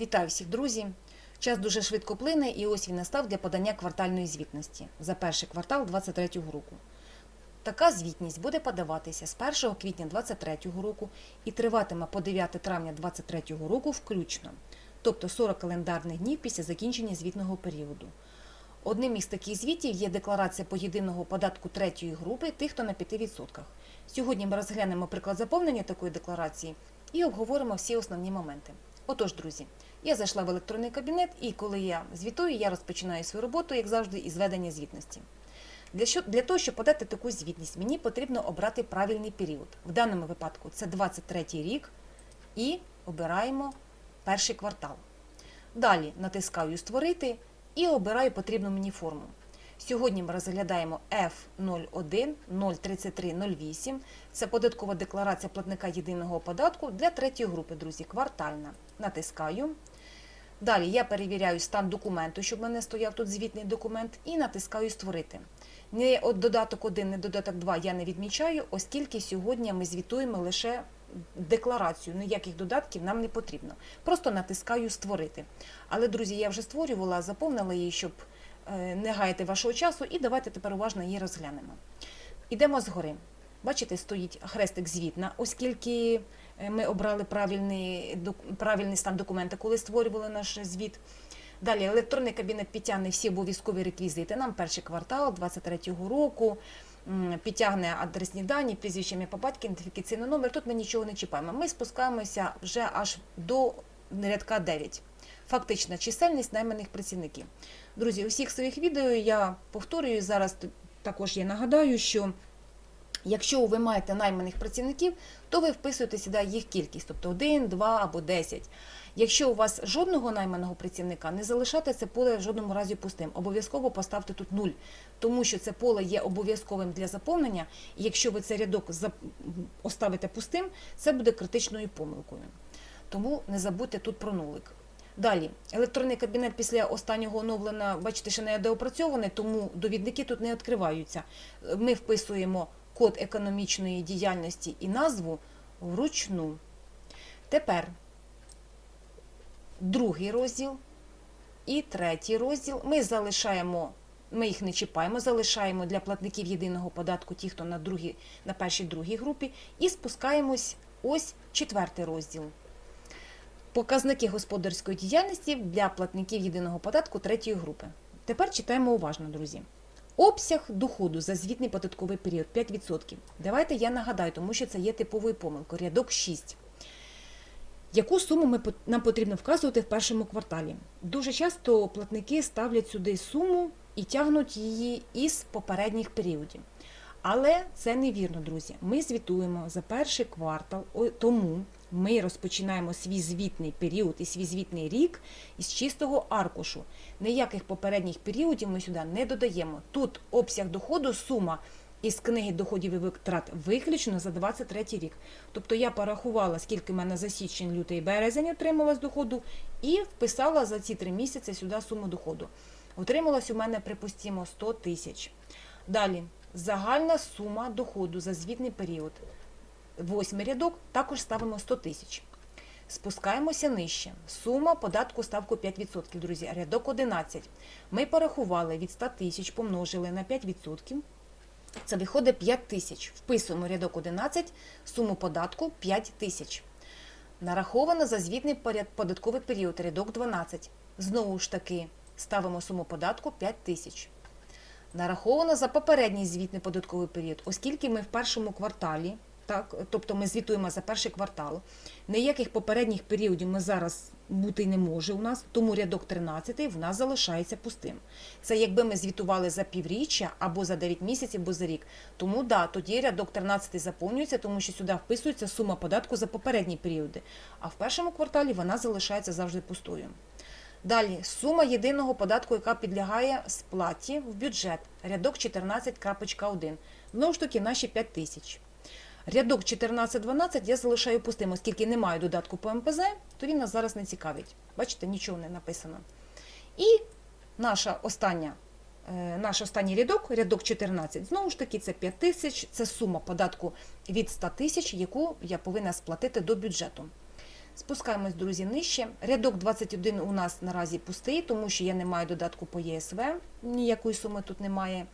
Вітаю всіх, друзі! Час дуже швидко плине, і ось він настав для подання квартальної звітності за перший квартал 2023 року. Така звітність буде подаватися з 1 квітня 2023 року і триватиме по 9 травня 2023 року включно, тобто 40 календарних днів після закінчення звітного періоду. Одним із таких звітів є декларація по єдиного податку третьої групи тих, хто на 5%. Сьогодні ми розглянемо приклад заповнення такої декларації і обговоримо всі основні моменти. Отож, друзі, я зайшла в електронний кабінет, і коли я звітую, я розпочинаю свою роботу, як завжди, із ведення звітності. Для, що, для того, щоб подати таку звітність, мені потрібно обрати правильний період. В даному випадку це 23 рік і обираємо перший квартал. Далі натискаю Створити і обираю потрібну мені форму. Сьогодні ми розглядаємо F01 03308. Це податкова декларація платника єдиного податку для третьої групи, друзі, квартальна. Натискаю. Далі я перевіряю стан документу, щоб в мене стояв тут звітний документ, і натискаю Створити. Не от додаток 1, не додаток 2 я не відмічаю, оскільки сьогодні ми звітуємо лише декларацію. Ніяких додатків нам не потрібно. Просто натискаю Створити. Але, друзі, я вже створювала, заповнила її, щоб не гаяти вашого часу, і давайте тепер уважно її розглянемо. Ідемо згори. Бачите, стоїть хрестик звітна, оскільки е, ми обрали правильний, правильний стан документа, коли створювали наш звіт. Далі електронний кабінет підтягне всі обов'язкові реквізити. Нам перший квартал 23-го року. Підтягне адресні дані, прізвище ім'я по батьки, ідентифікаційний номер. Тут ми нічого не чіпаємо. Ми спускаємося вже аж до рядка 9. Фактична чисельність найманих працівників. Друзі, у всіх своїх відео я повторюю зараз. Також я нагадаю, що Якщо ви маєте найманих працівників, то ви вписуєте сюди їх кількість, тобто 1, 2 або 10. Якщо у вас жодного найманого працівника, не залишайте це поле в жодному разі пустим. Обов'язково поставте тут 0, тому що це поле є обов'язковим для заповнення, і якщо ви цей рядок оставите пустим, це буде критичною помилкою. Тому не забудьте тут про нулик. Далі, електронний кабінет після останнього оновлення, бачите, ще не доопрацьований, тому довідники тут не відкриваються. Ми вписуємо код економічної діяльності і назву вручну. Тепер другий розділ і третій розділ. Ми залишаємо, ми їх не чіпаємо, залишаємо для платників єдиного податку ті, хто на, другій, на першій другій групі, і спускаємось ось четвертий розділ. Показники господарської діяльності для платників єдиного податку третьої групи. Тепер читаємо уважно, друзі. Обсяг доходу за звітний податковий період 5%. Давайте я нагадаю, тому що це є типовою помилкою. Рядок 6. Яку суму ми, нам потрібно вказувати в першому кварталі? Дуже часто платники ставлять сюди суму і тягнуть її із попередніх періодів. Але це невірно, друзі. Ми звітуємо за перший квартал, тому ми розпочинаємо свій звітний період і свій звітний рік із чистого аркушу. Ніяких попередніх періодів ми сюди не додаємо. Тут обсяг доходу, сума із книги доходів і витрат виключно за 23 рік. Тобто я порахувала, скільки в мене за січень, лютий, березень отрималось доходу, і вписала за ці три місяці сюди суму доходу. Отрималось у мене, припустимо, 100 тисяч. Далі, загальна сума доходу за звітний період. Восьмий рядок також ставимо 100 тисяч. Спускаємося нижче. Сума податку ставку 5%, друзі. Рядок 11. Ми порахували від 100 тисяч, помножили на 5%. Це виходить 5 тисяч. Вписуємо рядок 11, суму податку 5 тисяч. Нараховано за звітний податковий період, рядок 12. Знову ж таки, ставимо суму податку 5 тисяч. Нараховано за попередній звітний податковий період, оскільки ми в першому кварталі, так, тобто ми звітуємо за перший квартал, ніяких попередніх періодів ми зараз бути не може у нас, тому рядок 13 в нас залишається пустим. Це якби ми звітували за півріччя або за 9 місяців, або за рік. Тому да, тоді рядок 13 заповнюється, тому що сюди вписується сума податку за попередні періоди. А в першому кварталі вона залишається завжди пустою. Далі сума єдиного податку, яка підлягає сплаті в бюджет. Рядок 14.1. Знову ж таки, наші 5 тисяч. Рядок 14-12 я залишаю пустим, оскільки не маю додатку по МПЗ, то він нас зараз не цікавить. Бачите, нічого не написано. І наша остання, е, наш останній рядок, рядок 14, знову ж таки, це 5 тисяч, це сума податку від 100 тисяч, яку я повинна сплатити до бюджету. Спускаємось, друзі, нижче. Рядок 21 у нас наразі пустий, тому що я не маю додатку по ЄСВ, ніякої суми тут немає.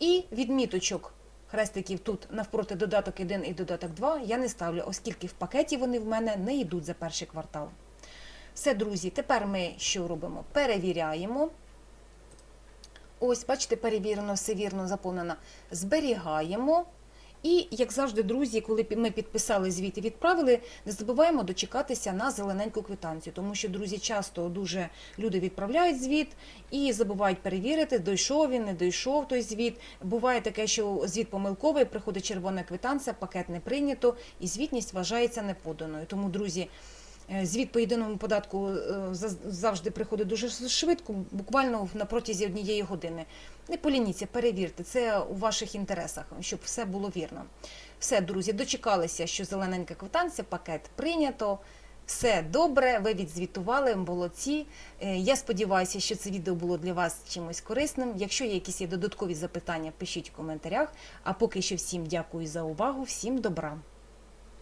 І відміточок хрестиків тут навпроти додаток 1 і додаток 2 я не ставлю, оскільки в пакеті вони в мене не йдуть за перший квартал. Все, друзі, тепер ми що робимо? Перевіряємо. Ось, бачите, перевірено, все вірно заповнено. Зберігаємо. І, як завжди, друзі, коли ми підписали звіт і відправили, не забуваємо дочекатися на зелененьку квитанцію, тому що, друзі, часто дуже люди відправляють звіт і забувають перевірити, дійшов він, не дійшов той звіт. Буває таке, що звіт помилковий, приходить червона квитанція, пакет не прийнято, і звітність вважається неподаною. Тому, друзі, Звіт по єдиному податку е, завжди приходить дуже швидко, буквально на протязі однієї години. Не полініться, перевірте, це у ваших інтересах, щоб все було вірно. Все, друзі, дочекалися, що зелененька квитанція, пакет прийнято. Все добре, ви відзвітували, молодці. Е, Я сподіваюся, що це відео було для вас чимось корисним. Якщо є якісь є додаткові запитання, пишіть в коментарях. А поки що всім дякую за увагу, всім добра.